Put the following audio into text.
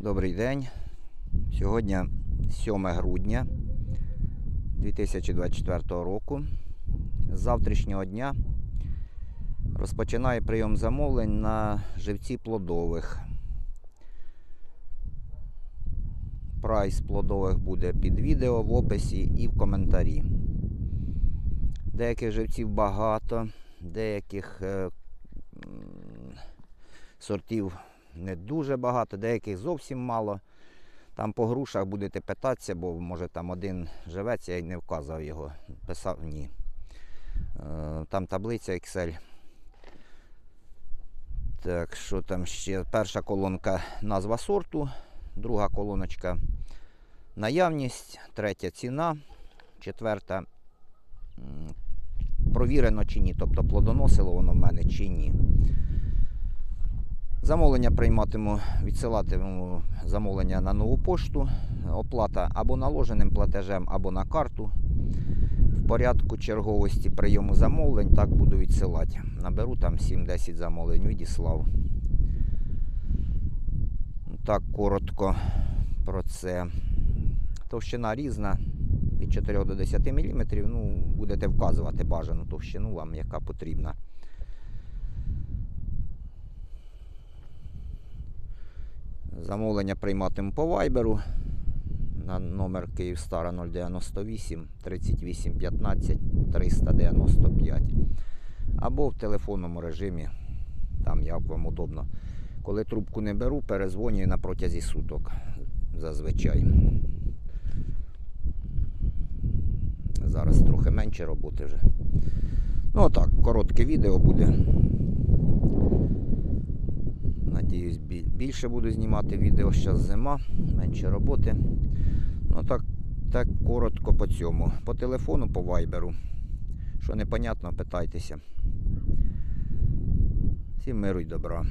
Добрий день. Сьогодні 7 грудня 2024 року. З завтрашнього дня розпочинаю прийом замовлень на живці плодових. Прайс плодових буде під відео в описі і в коментарі. Деяких живців багато, деяких е, сортів не дуже багато, деяких зовсім мало. Там по грушах будете питатися, бо може там один живець, я й не вказав його. Писав ні. Е, Там таблиця Excel. Так, що там ще? Перша колонка назва сорту, друга колоночка наявність, третя ціна, четверта провірено чи ні, тобто плодоносило воно в мене чи ні. Замовлення прийматиму, відсилатиму замовлення на нову пошту. Оплата або наложеним платежем, або на карту. В порядку черговості прийому замовлень так буду відсилати. Наберу там 7-10 замовлень, відіслав. Так коротко про це. Товщина різна від 4 до 10 мм. Ну, будете вказувати бажану товщину вам, яка потрібна. Замовлення прийматиму по вайберу на номер Київстара 098 38 15 395 або в телефонному режимі, там як вам удобно. Коли трубку не беру, перезвонюю на протязі суток зазвичай. Зараз трохи менше роботи вже. Ну так, коротке відео буде. Більше буду знімати відео. Зараз зима, менше роботи. Ну так, так коротко по цьому. По телефону, по вайберу. Що непонятно, питайтеся. Всім миру й добра.